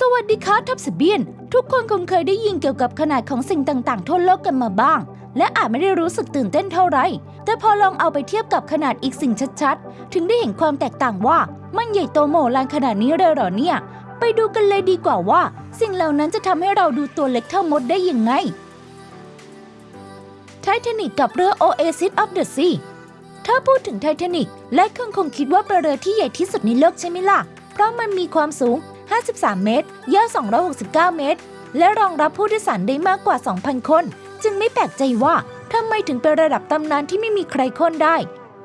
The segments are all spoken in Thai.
สวัสดีครับทับสเบียน ทุกคนคงเคยได้ยินเกี่ยวกับขนาดของสิ่งต่างๆ ทั่วโลกกันมาบ้าง และอาจไม่ได้รู้สึกตื่นเต้นเท่าไหร่แต่พอลองเอาไปเทียบกับขนาดอีกสิ่งชัดๆ ถึงได้เห็นความแตกต่างว่า มันใหญ่โตโมโหลานขนาดนี้เลยเหรอเนี่ย ไปดูกันเลยดีกว่าว่า สิ่งเหล่านั้นจะทำให้เราดูตัวเล็กเท่ามดได้ยังไงไททานิกกับเรือ Oasis of the Sea ถ้าพูดถึงไททานิกและคงคงคิดว่าเป็นเรือที่ใหญ่ที่สุดในโลกใช่ไหมล่ะเพราะมันมีความสูง 53 เมตร ยาว 269 เมตร และรองรับผู้โดยสารได้มากกว่า 2,000 คน จึงไม่แปลกใจว่าทำไมถึงเป็นระดับตำนานที่ไม่มีใครค้นได้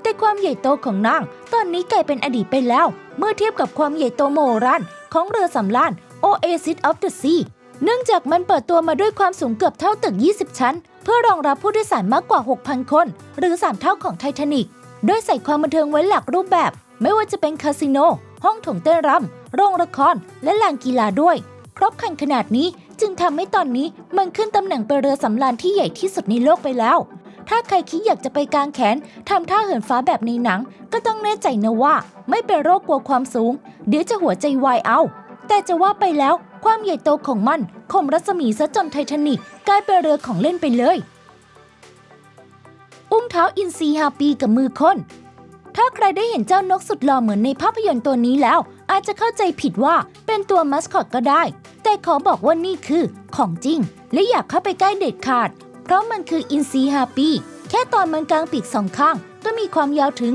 แต่ความใหญ่โตของนาง ตอนนี้กลายเป็นอดีตไปแล้ว เมื่อเทียบกับความใหญ่โตโมรันของเรือสำราญ Oasis of the Sea เนื่องจากมันเปิดตัวมาด้วยความสูงเกือบเท่าตึก 20 ชั้น เพื่อรองรับผู้โดยสารมากกว่า 6,000 คน หรือ 3 เท่าของไททานิกโดยใส่ความบันเทิงไว้หลากรูปแบบ ไม่ว่าจะเป็นคาสิโน ห้องถงเต้นรำโรงละคร และลานกีฬาด้วย ครบคันขนาดนี้จึงทำให้ตอนนี้มันขึ้นตำแหน่งเป็นเรือสำราญที่ใหญ่ที่สุดในโลกไปแล้ว ถ้าใครคิดอยากจะไปกางแขนทำท่าเหินฟ้าแบบในหนัง ก็ต้องแน่ใจนะว่า ไม่เป็นโรคกลัวความสูง เดี๋ยวจะหัวใจวายเอา แต่จะว่าไปแล้วความใหญ่โตของมันข่มรัศมีซะจนไททานิกกลายเป็นเรือของเล่นไปเลย อุ้งเท้าอินทรีฮาปีกับมือคนถ้าใค รได้เห็นเจ้านกสุดหล่อเหมือนในภาพยนตร์ตัวนี้แล้ว อาจจะเข้าใจผิดว่าเป็นตัวมัสคอตก็ได้ แต่ขอบอกว่านี่คือของจริง และอยากเข้าไปใกล้เด็ดขาด เพราะมันคืออินซีฮาปีแค่ตอนมันกลางปีกสองข้าง ก็มีความยาวถึง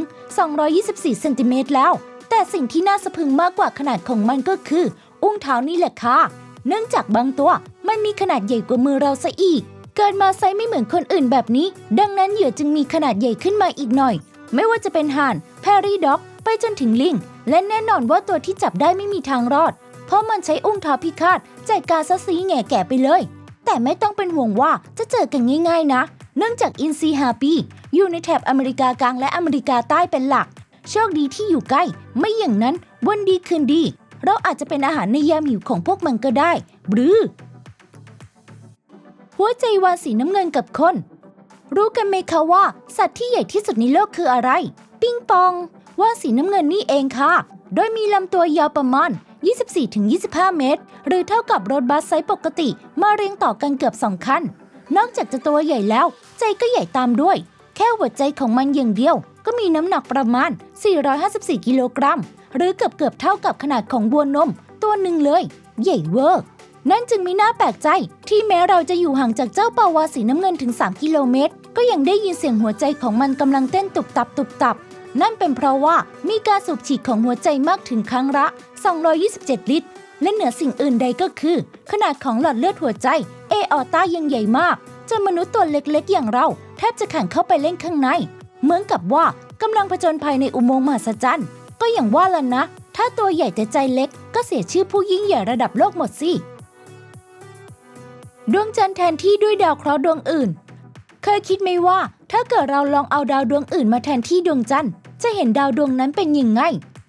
224เซนติเมตรแล้ว แต่สิ่งที่น่าสะพึงมากกว่าขนาดของมันก็คือ อุ้งเท้านี่แหละค่ะเนื่องจากบางตัวมันมีขนาดใหญ่กว่ามือเราซะอีก เกิดมาไซส์ไม่เหมือนคนอื่นแบบนี้ ดังนั้นเหยื่อจึงมีขนาดใหญ่ขึ้นมาอีกหน่อย ไม่ว่าจะเป็นห่านแพรี่ด็อก ไปจนถึงลิง และแน่นอนว่าตัวที่จับได้ไม่มีทางรอด เพราะมันใช้อุ้งเท้าพิฆาตจัดการซะซีแง่แก่ไปเลย แต่ไม่ต้องเป็นห่วงว่าจะเจอกันง่าย ๆ นะ เนื่องจากอินซีฮาปีอยู่ในแถบอเมริกากลางและอเมริกาใต้เป็นหลัก โชคดีที่อยู่ใกล้ ไม่อย่างนั้นวันดีคืนดี เราอาจจะเป็นอาหารในยามหิวของพวกมันก็ได้บรือ หัวใจวานสีน้ำเงินกับคน รู้กันไหมคะว่า สัตว์ที่ใหญ่ที่สุดในโลกคืออะไร ปิงปอง ว่านสีน้ำเงินนี่เองค่ะ โดยมีลำตัวยาวประมาณ 24-25 เมตร หรือเท่ากับรถบัสไซส์ปกติ มาเรียงต่อกันเกือบสองคัน นอกจากจะตัวใหญ่แล้ว ใจก็ใหญ่ตามด้วย แค่หัวใจของมันอย่างเดียว ก็มีน้ำหนักประมาณ 454 กิโลกรัม หรือเกือบเกือบเท่ากับขนาดของวัวนม ตัวหนึ่งเลย ใหญ่เวอร์นั่นจึงไม่น่าแปลกใจที่แม้เราจะอยู่ห่างจากเจ้าปาวาสีน้ำเงินถึง 3 กิโลเมตร ก็ยังได้ยินเสียงหัวใจของมันกำลังเต้นตุบตับตุบตับ นั่นเป็นเพราะว่ามีการสูบฉีดของหัวใจมากถึงครั้งละ 227 ลิตร และเหนือสิ่งอื่นใดก็คือ ขนาดของหลอดเลือดหัวใจ เอออต้ายังใหญ่มากจนมนุษย์ตัวเล็กๆ อย่างเรา แทบจะแขังเข้าไปเล่นข้างใน เหมือนกับว่ากำลังผจญภัยในอุโมงค์มหัศจรรย์ก็อย่างว่าล่ะนะ ถ้าตัวใหญ่แต่ใจเล็ก ก็เสียชื่อผู้ยิ่งใหญ่ระดับโลกหมดสิดวงจันทร์แทนที่ด้วยดาวเคราะห์ดวงอื่น เคยคิดไหมว่า ถ้าเกิดเราลองเอาดาวดวงอื่นมาแทนที่ดวงจันทร์จะเห็นดาวดวงนั้นเป็นยังไง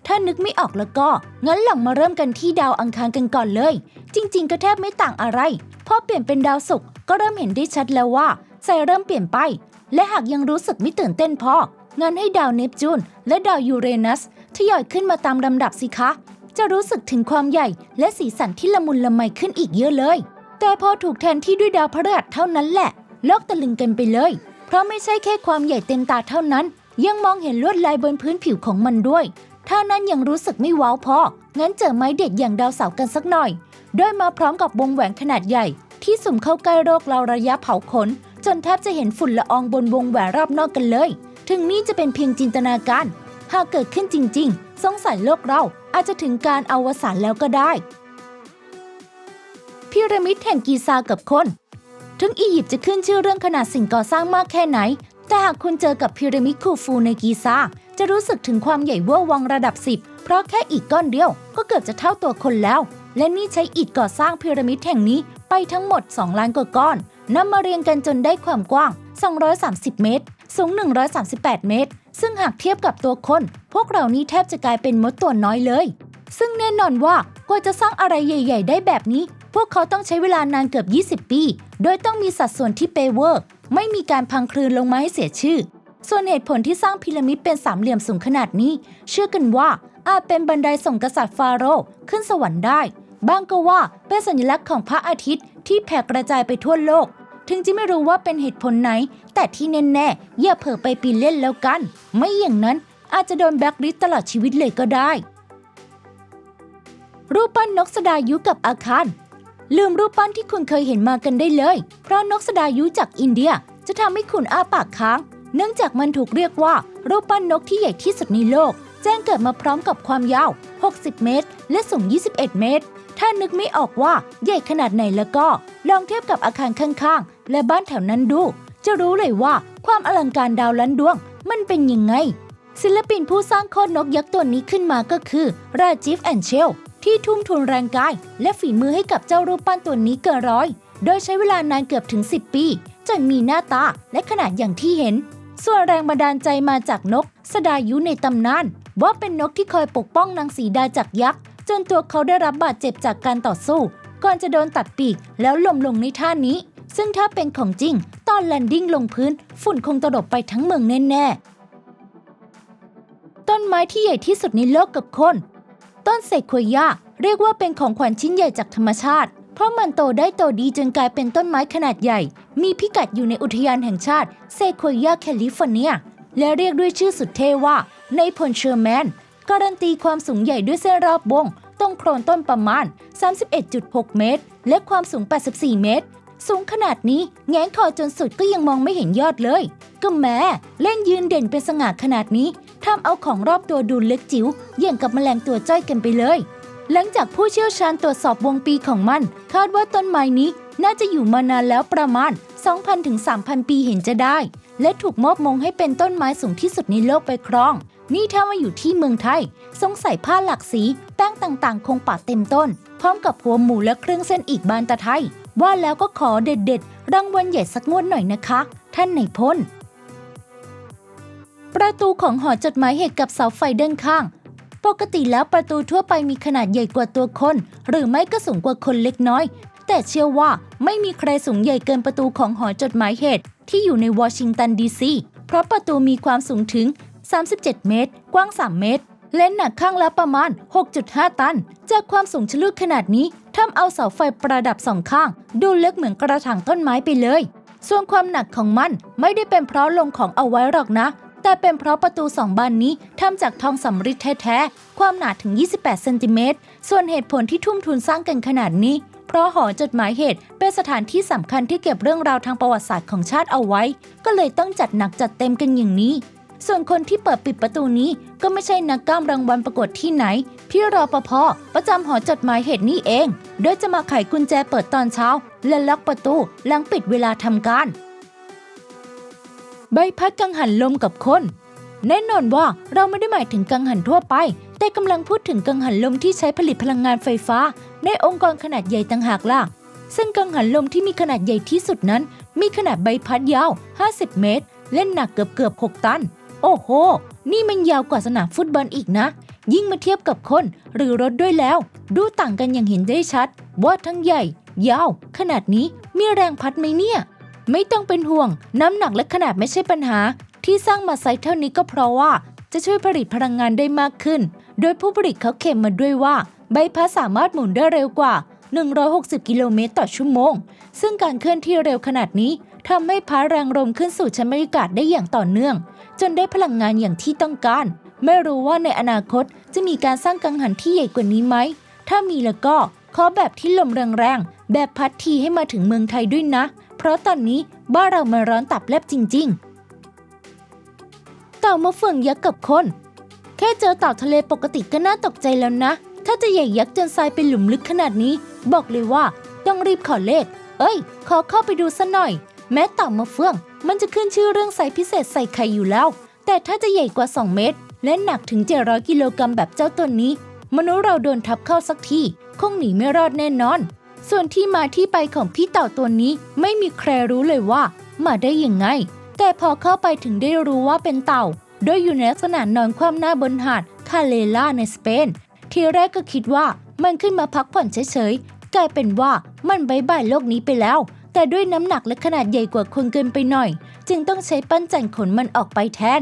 ถ้านึกไม่ออกแล้วก็ งั้นหลังมาเริ่มกันที่ดาวอังคารกันก่อนเลย จริง ๆ ก็แทบไม่ต่างอะไร พอเปลี่ยนเป็นดาวศุกร์ก็เริ่มเห็นได้ชัดแล้วว่าใจเริ่มเปลี่ยนไป และหากยังรู้สึกไม่ตื่นเต้นพอ งั้นให้ดาวเนปจูนและดาวยูเรนัสทยอยขึ้นมาตามลำดับสิคะ จะรู้สึกถึงความใหญ่และสีสันที่ละมุนละไมขึ้นอีกเยอะเลย แต่พอถูกแทนที่ด้วยดาวพฤหัสเท่านั้นแหละ โลกตะลึงกันไปเลย เพราะไม่ใช่แค่ความใหญ่เต็มตาเท่านั้น ยังมองเห็นลวดลายบนพื้นผิวของมันด้วย ถ้านั้นยังรู้สึกไม่ว้าวพอ งั้นเจอไม้เด็ดอย่างดาวเสาร์กันสักหน่อย โดยมาพร้อมกับวงแหวนขนาดใหญ่ ที่สุ่มเข้าใกล้โรคเราระยะเผาขน จนแทบจะเห็นฝุ่นละอองบนวงแหวนรอบนอกกันเลย ถึงนี่จะเป็นเพียงจินตนาการ หากเกิดขึ้นจริง ๆ สงสัยโลกเราอาจจะถึงการอวสานแล้วก็ได้พีระมิดแห่งกีซากับคน ถึงอียิปต์จะขึ้นชื่อเรื่องขนาดสิ่งก่อสร้างมากแค่ไหน แต่หากคุณเจอกับพีระมิดคูฟูในกีซาจะรู้สึกถึงความใหญ่เวอร์วังระดับ 10 เพราะแค่อิฐก้อนเดียวก็เกือบจะเท่าตัวคนแล้ว และนี่ใช้อิฐก่อสร้างพีระมิดแห่งนี้ไปทั้งหมด 2 ล้านกว่าก้อนนำมาเรียงกันจนได้ความกว้าง 230 เมตร สูง 138 เมตร ซึ่งหากเทียบกับตัวคน พวกเรานี้แทบจะกลายเป็นมดตัวน้อยเลย ซึ่งแน่นอนว่ากว่าจะสร้างอะไรใหญ่ ๆ ได้แบบนี้ พวกเขาต้องใช้เวลานานเกือบ 20 ปี โดยต้องมีสัดส่วนที่เปเวอร์ ไม่มีการพังคลืนลงมาให้เสียชื่อ ส่วนเหตุผลที่สร้างพีระมิดเป็นสามเหลี่ยมสูงขนาดนี้ เชื่อกันว่าอาจเป็นบันไดส่งกษัตริย์ฟาโรห์ขึ้นสวรรค์ได้ บางก็ว่าเป็นสัญลักษณ์ของพระอาทิตย์ที่แผ่กระจายไปทั่วโลก ถึงจะไม่รู้ว่าเป็นเหตุผลไหน แต่ที่แน่ๆอย่าเผลอไปปีนเล่นแล้วกัน ไม่อย่างนั้นอาจจะโดนแบล็คลิสตลอดชีวิตเลยก็ได้ รูปปั้นนกสดายุกับอาคาร ลืมรูปปั้นที่คุณเคยเห็นมากันได้เลย เพราะนกสดายุจากอินเดียจะทำให้คุณอ้าปากค้าง เนื่องจากมันถูกเรียกว่า รูปปั้นนกที่ใหญ่ที่สุดในโลก แจ้งเกิดมาพร้อมกับความยาว 60 เมตร และสูง 21 เมตร ถ้านึกไม่ออกว่าใหญ่ขนาดไหนแล้วก็ ลองเทียบกับอาคารข้างๆ และบ้านแถวนั้นดู จะรู้เลยว่าความอลังการดาวล้านดวง มันเป็นยังไง ศิลปินผู้สร้างโคตรนกยักษ์ตัวนี้ขึ้นมาก็คือ ราจิฟแอนเชล ที่ทุ่มทุนแรงกาย และฝีมือให้กับเจ้ารูปปั้นตัวนี้เกินร้อย โดยใช้เวลานานเกือบถึง 10 ปีจนมีหน้าตาและขนาดอย่างที่เห็น ส่วนแรงบันดาลใจมาจากนก สดายุในตำนาน ว่าเป็นนกที่คอยปกป้องนางสีดาจากยักษ์ จนตัวเขาได้รับบาดเจ็บจากการต่อสู้ ก่อนจะโดนตัดปีกแล้วล้มลงในท่านี้ ซึ่งถ้าเป็นของจริง ตอนแลนดิ้งลงพื้น ฝุ่นคงตลบไปทั้งเมืองแน่ๆต้นไม้ที่ใหญ่ที่สุดในโลกกับคน ต้นเซควยาเรียกว่าเป็นของขวัญชิ้นใหญ่จากธรรมชาติ เพราะมันโตได้โตดีจนกลายเป็นต้นไม้ขนาดใหญ่ มีพิกัดอยู่ในอุทยานแห่งชาติเซควยาแคลิฟอร์เนีย และเรียกด้วยชื่อสุดเท่ว่าในพลเชอร์แมน การันตีความสูงใหญ่ด้วยเส้นรอบวงตรงโครนต้นประมาณ 31.6 เมตร และความสูง 84 เมตร สูงขนาดนี้แง้งคอจนสุดก็ยังมองไม่เห็นยอดเลย ก็แม้เล่นยืนเด่นเป็นสง่าขนาดนี้ ทำเอาของรอบตัวดูเล็กจิ๋วอย่างกับแมลงตัวจ้อยกันไปเลย หลังจากผู้เชี่ยวชาญตรวจสอบวงปีของมัน คาดว่าต้นไม้นี้น่าจะอยู่มานานแล้วประมาณ 2,000ถึง3,000 ปีเห็นจะได้ และถูกมอบมงให้เป็นต้นไม้สูงที่สุดในโลกไปครอง นี่ถ้ามาอยู่ที่เมืองไทย สงสัยผ้าหลากสี แป้งต่างๆ คงปาดเต็มต้น พร้อมกับหัวหมูและเครื่องเส้นอีกบานตะไทย ว่าแล้วก็ขอเด็ดๆรางวัลใหญ่สักงวดหน่อยนะคะ ท่านในายพล ประตูของหอจดหมายเหตุกับเสาไฟด้านข้าง ปกติแล้วประตูทั่วไปมีขนาดใหญ่กว่าตัวคน หรือไม่ก็สูงกว่าคนเล็กน้อย แต่เชื่อว่าไม่มีใครสูงใหญ่เกินประตูของหอจดหมายเหตุ ที่อยู่ในวอชิงตันดีซีเพราะประตูมีความสูงถึง 37 เมตร กว้าง 3 เมตร และหนักข้างละประมาณ 6.5 ตัน จากความสูงชะลูดขนาดนี้ทำเอาเสาไฟประดับสองข้าง ดูเล็กเหมือนกระถางต้นไม้ไปเลย ส่วนความหนักของมันไม่ได้เป็นเพราะลงของเอาไว้หรอกนะ แต่เป็นเพราะประตูสองบานนี้ทำจากทองสำริดแท้ๆ ความหนาถึง 28 เซนติเมตร ส่วนเหตุผลที่ทุ่มทุนสร้างกันขนาดนี้ เพราะหอจดหมายเหตุเป็นสถานที่สำคัญที่เก็บเรื่องราวทางประวัติศาสตร์ของชาติเอาไว้ ก็เลยต้องจัดหนักจัดเต็มกันอย่างนี้ ส่วนคนที่เปิดปิดประตูนี้ก็ไม่ใช่นักกล้ามรางวัลประกวดที่ไหน พี่รอปภประจำหอจดหมายเหตุนี่เอง โดยจะมาไขกุญแจเปิดตอนเช้า และล็อกประตูหลังปิดเวลาทำการ ใบพัดกังหันลมกับคน แน่นอนว่าเราไม่ได้หมายถึงกังหันทั่วไป แต่กำลังพูดถึงกังหันลมที่ใช้ผลิตพลังงานไฟฟ้า ในองค์กรขนาดใหญ่ต่างหากล่ะ ซึ่งกังหันลมที่มีขนาดใหญ่ที่สุดนั้น มีขนาดใบพัดยาว 50 เมตร และหนักเกือบเกือบ6ตัน โอ้โห นี่มันยาวกว่าสนามฟุตบอลอีกนะ ยิ่งมาเทียบกับคน หรือรถด้วยแล้ว ดูต่างกันอย่างเห็นได้ชัด ว่าทั้งใหญ่ ยาว ขนาดนี้มีแรงพัดไหมเนี่ย ไม่ต้องเป็นห่วง น้ำหนักและขนาดไม่ใช่ปัญหา ที่สร้างมาไซส์เท่านี้ก็เพราะว่า จะช่วยผลิตพลังงานได้มากขึ้น โดยผู้ผลิตเขาเข็มมาด้วยว่า ใบพัดสามารถหมุนได้เร็วกว่า 160 กิโลเมตรต่อชั่วโมง ซึ่งการเคลื่อนที่เร็วขนาดนี้ทำให้พัดแรงลมขึ้นสู่ชั้นบรรยากาศได้อย่างต่อเนื่อง จนได้พลังงานอย่างที่ต้องการ ไม่รู้ว่าในอนาคตจะมีการสร้างกังหันที่ใหญ่กว่านี้ไหม ถ้ามีแล้วก็ขอแบบที่ลมแรงๆแบบพัดทีให้มาถึงเมืองไทยด้วยนะ ราะตอนนี้บ้านเรามันร้อนตับแลบจริง ๆ เต่ามาเฟืองยักษ์กับคน แค่เจอเต่าทะเลปกติก็น่าตกใจแล้วนะ ถ้าจะใหญ่ยักษ์จนทรายเป็นหลุมลึกขนาดนี้ บอกเลยว่าต้องรีบขอเลข เอ้ย ขอเข้าไปดูสัหน่อย แม้เต่ามาเฟือง มันจะขึ้นชื่อเรื่องไซส์พิเศษใส่ไข่อยู่แล้ว แต่ถ้าจะใหญ่กว่า 2 เมตร และหนักถึง 700 กิโลกรัมแบบเจ้าตัวนี้ มนุษย์เราโดนทับเข้าสักที คงหนีไม่รอดแน่นอน ส่วนที่มาที่ไปของพี่เต่าตัวนี้ไม่มีใครรู้เลยว่า มาได้ยังไง แต่พอเข้าไปถึงได้รู้ว่าเป็นเต่า โดยอยู่ในลักษณะนอนคว่ำหน้าบนหาดคาเลล่าในสเปน ทีแรกก็คิดว่ามันขึ้นมาพักผ่อนเฉยๆ กลายเป็นว่ามันบายบายโลกนี้ไปแล้ว แต่ด้วยน้ำหนักและขนาดใหญ่กว่าคนเกินไปหน่อย จึงต้องใช้ปั้นจันขนมันออกไปแทน